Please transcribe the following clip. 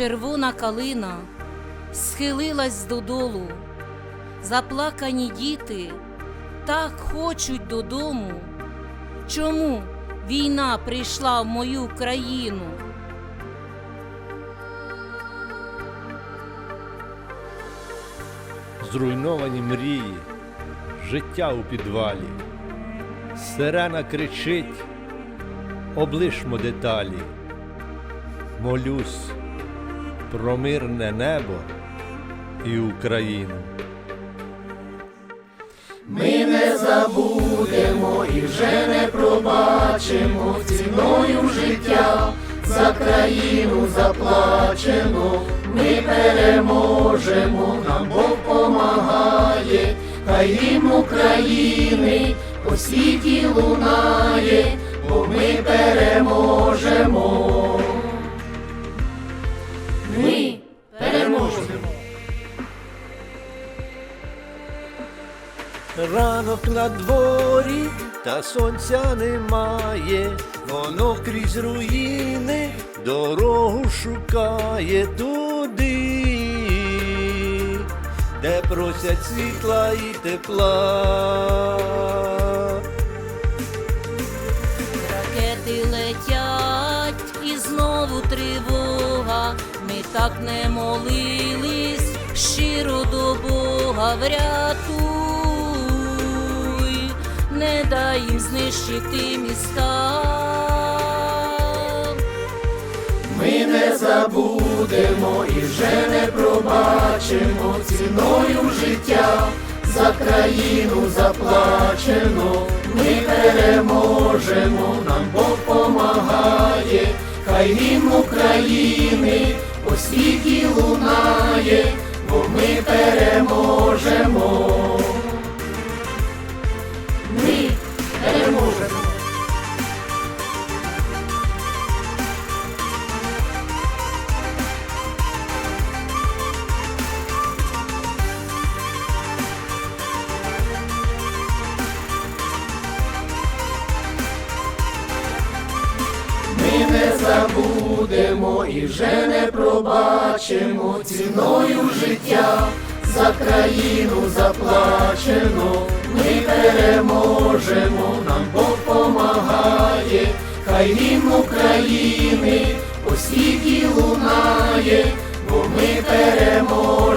червона калина схилилась додолу. Заплакані діти так хочуть додому. Чому війна прийшла в мою країну? зруйновані мрії, життя у підвалі. Сирена кричить, облишмо деталі. Молюсь про мирне небо і Україну. Ми не забудемо і вже не пробачимо ціною життя за країну заплачено. Ми переможемо, нам Бог помагає, хай гімн України по світі лунає, бо ми переможемо. Ранок на дворі, та сонця немає, воно крізь руїни дорогу шукає туди, де просять світла і тепла. Ракети летять і знову тривога. Ми так не молились щиро до Бога врятуй, їм знищити міста. Ми не забудемо і вже не пробачимо ціною життя за країну заплачено. Ми переможемо, нам Бог помагає, хай гімн України по світі лунає, бо ми переможемо. Забудемо і вже не пробачимо ціною життя за країну заплачено. Ми переможемо, нам Бог помагає, хай він України по світі лунає, бо ми переможемо.